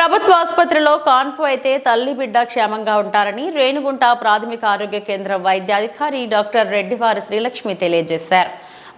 ప్రభుత్వ ఆసుపత్రిలో కాన్పు అయితే తల్లి బిడ్డ క్షేమంగా ఉంటారని రేణుగుంట ప్రాథమిక ఆరోగ్య కేంద్రం వైద్యాధికారి డాక్టర్ రెడ్డివారి శ్రీలక్ష్మి తెలియజేశారు.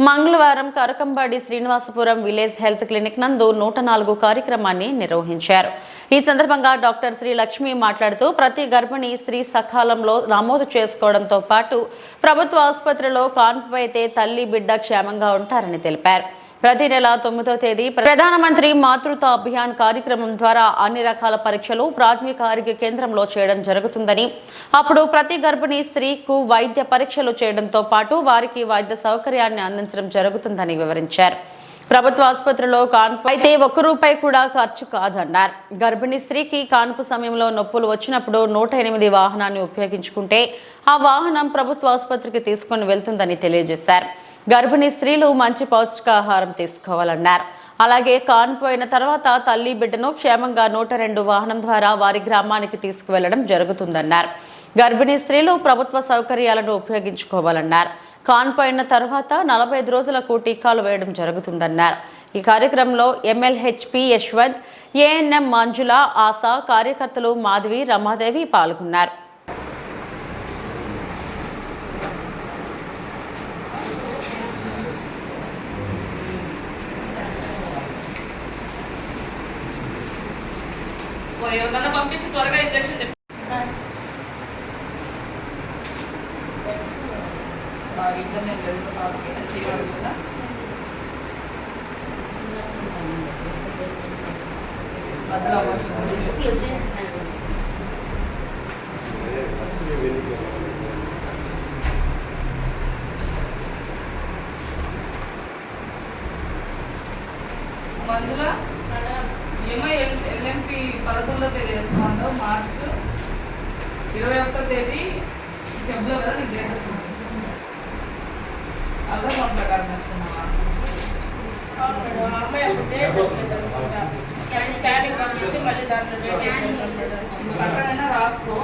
మంగళవారం Karakambadi Srinivasapuram village health clinic నందు నూట నాలుగు కార్యక్రమాన్ని నిర్వహించారు. ఈ సందర్భంగా డాక్టర్ శ్రీలక్ష్మి మాట్లాడుతూ ప్రతి గర్భిణీ స్త్రీ సకాలంలో నమోదు చేసుకోవడంతో పాటు ప్రభుత్వ ఆసుపత్రిలో కాన్పు అయితే తల్లి బిడ్డ క్షేమంగా ఉంటారని తెలిపారు. ప్రతి నెల తొమ్మిదో తేదీ ప్రధానమంత్రి మాతృత్వ అభియాన్ కార్యక్రమం ద్వారా అన్ని రకాల పరీక్షలు ప్రాథమిక ఆరోగ్య కేంద్రంలో చేయడం జరుగుతుందని. అప్పుడు ప్రతి గర్భిణీ స్త్రీకు వైద్య పరీక్షలు చేయడంతో పాటు వారికి వైద్య సౌకర్యాన్ని అందించడం జరుగుతుందని వివరించారు. ప్రభుత్వ ఆసుపత్రిలో కాన్పు అయితే ఒక్క రూపాయి కూడా ఖర్చు కాదన్నారు. గర్భిణీ స్త్రీకి కాన్పు సమయంలో నొప్పులు వచ్చినప్పుడు నూట ఎనిమిది వాహనాన్ని ఉపయోగించుకుంటే ఆ వాహనం ప్రభుత్వ ఆసుపత్రికి తీసుకొని వెళ్తుందని తెలియజేశారు. గర్భిణీ స్త్రీలు మంచి పౌష్టికాహారం తీసుకోవాలన్నారు. అలాగే కానిపోయిన తర్వాత తల్లి బిడ్డను క్షేమంగా నూట రెండు వాహనం ద్వారా వారి గ్రామానికి తీసుకువెళ్ళడం జరుగుతుందన్నారు. గర్భిణీ స్త్రీలు ప్రభుత్వ సౌకర్యాలను ఉపయోగించుకోవాలన్నారు. కానిపోయిన తర్వాత నలభై ఐదు రోజులకు టీకాలు వేయడం జరుగుతుందన్నారు. ఈ కార్యక్రమంలో ఎమ్మెల్హెచ్పి యశ్వంత్ ఏఎన్ఎం మంజుల ఆశా కార్యకర్తలు మాధవి రమాదేవి పాల్గొన్నారు. ఎవరికన్నా పంపించి త్వరగా ఇంజక్షన్ చెప్పి మందుల? ఏమో ఎల్- ఎల్ఎంపి పదకొండో తేదీ వేసుకోండి మార్చ్ ఇరవై ఒక్కో తేదీ ఫిబ్రవరి నీకు డేట్ వచ్చింది. అలా మా ప్రకారం వేసుకున్నావా స్కానింగ్ పంపించి మళ్ళీ దాంట్లో అక్కడైనా రాసుకో.